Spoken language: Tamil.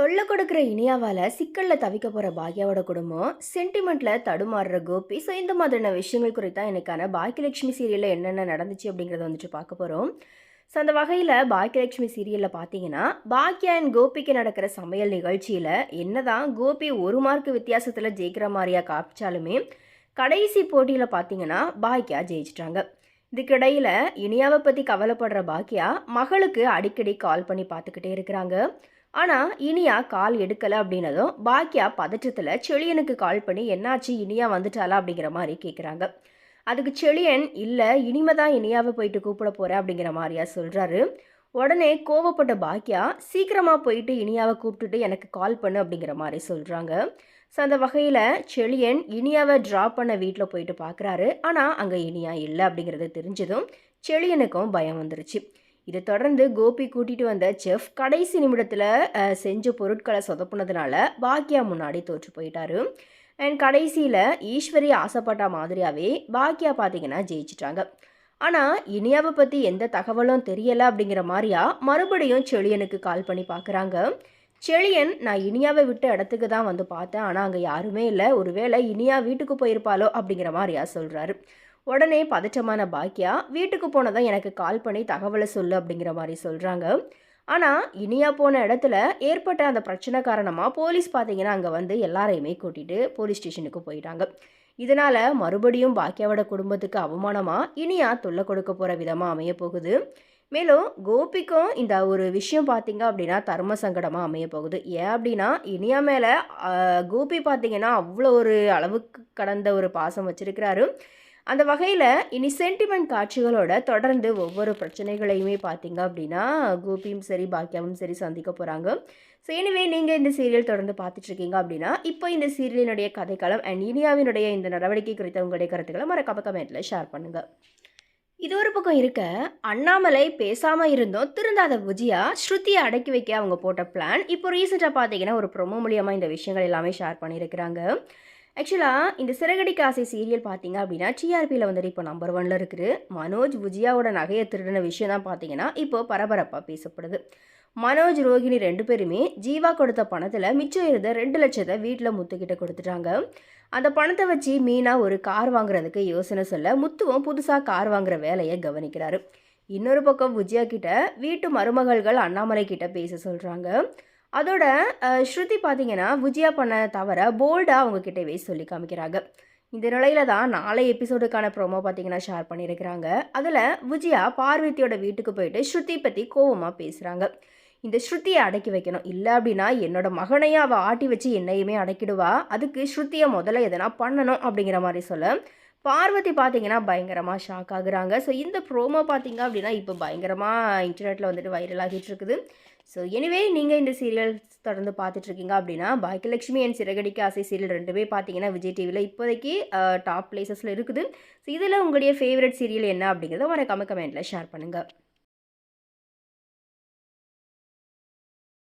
தொல்லை கொடுக்குற இனியாவால் சிக்கலில் தவிக்க போகிற பாக்யாவோட குடும்பம் சென்டிமெண்ட்டில் தடுமாறுற கோபி. ஸோ இந்த மாதிரியான விஷயங்கள் குறித்தான் எனக்கான பாக்கியலட்சுமி சீரியலில் என்னென்ன நடந்துச்சு அப்படிங்கிறத வந்துட்டு பார்க்க போகிறோம் ஸோ அந்த வகையில் பாக்கியலட்சுமி சீரியலில் பார்த்தீங்கன்னா பாக்யா அண்ட் கோபிக்கு நடக்கிற சமையல் நிகழ்ச்சியில் என்னதான் கோபி ஒரு மார்க் வித்தியாசத்தில் ஜெயிக்கிற மாதிரியாக காப்பிச்சாலுமே கடைசி போட்டியில் பார்த்தீங்கன்னா பாக்யா ஜெயிச்சிட்டாங்க. இதுக்கிடையில் இனியாவை பற்றி கவலைப்படுற பாக்யா மகளுக்கு அடிக்கடி கால் பண்ணி பார்த்துக்கிட்டே இருக்கிறாங்க. ஆனால் இனியா கால் எடுக்கலை அப்படின்னதும் பாக்கியா பதற்றத்தில் செழியனுக்கு கால் பண்ணி என்னாச்சு? இனியா வந்துட்டாளா? அப்படிங்கிற மாதிரி கேட்குறாங்க அதுக்கு செழியன் இல்லை இனிமே தான் இனியாவை போயிட்டு கூப்பிட போகிறேன் அப்படிங்கிற மாதிரியா சொல்கிறாரு உடனே கோவப்பட்ட பாக்கியா சீக்கிரமாக போயிட்டு இனியாவை கூப்பிட்டுட்டு எனக்கு கால் பண்ணு அப்படிங்கிற மாதிரி சொல்கிறாங்க ஸோ அந்த வகையில் செழியன் இனியாவை ட்ராப் பண்ண வீட்டில் போயிட்டு பார்க்குறாரு ஆனால் அங்கே இனியா இல்லை அப்படிங்கிறது தெரிஞ்சதும் செழியனுக்கும் பயம் வந்துருச்சு. இதை தொடர்ந்து கோபி கூட்டிகிட்டு வந்த செஃப் கடைசி நிமிடத்தில் செஞ்ச பொருட்களை சொதப்புனதுனால பாக்கியா முன்னாடி தோற்று போயிட்டாரு. அண்ட் கடைசியில் ஈஸ்வரி ஆசைப்பட்ட மாதிரியாகவே பாக்கியா பார்த்தீங்கன்னா ஜெயிச்சிட்டாங்க. ஆனால் இனியாவை பற்றி எந்த தகவலும் தெரியலை அப்படிங்கிற மாதிரியா மறுபடியும் செழியனுக்கு கால் பண்ணி பார்க்குறாங்க செழியன் நான் இனியாவை விட்ட இடத்துக்கு தான் வந்து பார்த்தேன். ஆனால் அங்கே யாருமே இல்லை. ஒருவேளை இனியா வீட்டுக்கு போயிருப்பாளோ? அப்படிங்கிற மாதிரியா சொல்கிறாரு உடனே பதற்றமான பாக்கியா வீட்டுக்கு போனதான் எனக்கு கால் பண்ணி தகவலை சொல்லு அப்படிங்கிற மாதிரி சொல்கிறாங்க ஆனால் இனியா போன இடத்துல ஏற்பட்ட அந்த பிரச்சனை காரணமாக போலீஸ் பார்த்தீங்கன்னா அங்கே வந்து எல்லாரையுமே கூட்டிகிட்டு போலீஸ் ஸ்டேஷனுக்கு போயிட்டாங்க. இதனால் மறுபடியும் பாக்கியாவோட குடும்பத்துக்கு அவமானமாக இனியா தொல்லை கொடுக்க போகிற விதமாக அமைய போகுது. மேலும் கோபிக்கும் இந்த ஒரு விஷயம் பார்த்தீங்க அப்படின்னா தர்ம சங்கடமாக அமைய போகுது. ஏன் அப்படின்னா இனியா மேலே கோபி பார்த்தீங்கன்னா அவ்வளோ ஒரு அளவுக்கு கடந்த ஒரு பாசம் வச்சுருக்கிறாரு. அந்த வகையில் இனி சென்டிமெண்ட் காட்சிகளோட தொடர்ந்து ஒவ்வொரு பிரச்சனைகளையுமே பார்த்தீங்க அப்படின்னா கோபியும் சரி பாக்கியாவும் சரி சந்திக்க போகிறாங்க ஸோ எனவே நீங்கள் இந்த சீரியல் தொடர்ந்து பார்த்துட்ருக்கீங்க அப்படின்னா இப்போ இந்த சீரியலினுடைய கதைக்களம் அண்ட் இனியாவினுடைய இந்த நடவடிக்கை குறித்த உங்களுடைய கருத்துக்களை மறக்காம கமெண்ட்டில் ஷேர் பண்ணுங்கள் இது ஒரு பக்கம் இருக்க அண்ணாமலை பேசாமல் இருந்தோம் திருந்தாத விஜயா ஸ்ருதியை அடக்கி வைக்க அவங்க போட்ட பிளான் இப்போ ரீசெண்டாக பார்த்தீங்கன்னா ஒரு ப்ரொமோ மூலியமாக இந்த விஷயங்கள் எல்லாமே ஷேர் பண்ணியிருக்கிறாங்க. ஆக்சுவலாக இந்த சிறகடி காசை சீரியல் பார்த்தீங்க அப்படின்னா டிஆர்பியில் வந்துட்டு இப்போ நம்பர் ஒனில் இருக்குது. மனோஜ் விஜயாவோட நகையை திருடின விஷயம் தான் பார்த்தீங்கன்னா இப்போ பரபரப்பாக பேசப்படுது. மனோஜ் ரோஹிணி ரெண்டு பேருமே ஜீவா கொடுத்த பணத்தில் மிச்சம் இருந்த ரெண்டு லட்சத்தை வீட்டில் முத்துக்கிட்ட கொடுத்துட்டாங்க. அந்த பணத்தை வச்சு மீனா ஒரு கார் வாங்குறதுக்கு யோசனை சொல்ல முத்துவும் புதுசாக கார் வாங்குற வேலையை கவனிக்கிறாரு. இன்னொரு பக்கம் விஜயா கிட்ட வீட்டு மருமகள்கள் அண்ணாமலை கிட்ட பேச சொல்கிறாங்க அதோட ஸ்ருதி பார்த்தீங்கன்னா விஜயா பண்ண தவிர போல்டாக அவங்கக்கிட்டவே சொல்லி காமிக்கிறாங்க. இந்த நிலையில தான் நாளை எபிசோடுக்கான ப்ரோமோ பார்த்தீங்கன்னா ஷேர் பண்ணியிருக்கிறாங்க. அதில் விஜயா பார்வதியோட வீட்டுக்கு போயிட்டு ஸ்ருதி பற்றி கோவமாக பேசுகிறாங்க இந்த ஸ்ருதியை அடக்கி வைக்கணும். இல்லை அப்படின்னா என்னோட மகனையும் அவள் ஆட்டி வச்சு என்னையுமே அடக்கிடுவா. அதுக்கு ஸ்ருதியை முதல்ல எதனா பண்ணணும் அப்படிங்கிற மாதிரி சொல்ல பார்வதி பார்த்தீங்கன்னா பயங்கரமாக ஷாக் ஆகுறாங்க. ஸோ இந்த ப்ரோமோ பார்த்தீங்க அப்படின்னா இப்போ பயங்கரமாக இன்டர்நெட்டில் வந்துட்டு வைரல் ஆகிட்டு இருக்குது. ஸோ எனிவே நீங்கள் இந்த சீரியல் தொடர்ந்து பார்த்துட்ருக்கீங்க அப்படின்னா பாக்கியலட்சுமி அண்ட் சிறகடிக்கு ஆசை சீரியல் ரெண்டுமே பார்த்தீங்கன்னா விஜய் டிவியில் இப்போதைக்கு டாப் பிளேசஸில் இருக்குது. ஸோ இதில் உங்களுடைய ஃபேவரட் சீரியல் என்ன அப்படிங்கிறத மறக்காம கமெண்ட்டில் ஷேர் பண்ணுங்கள்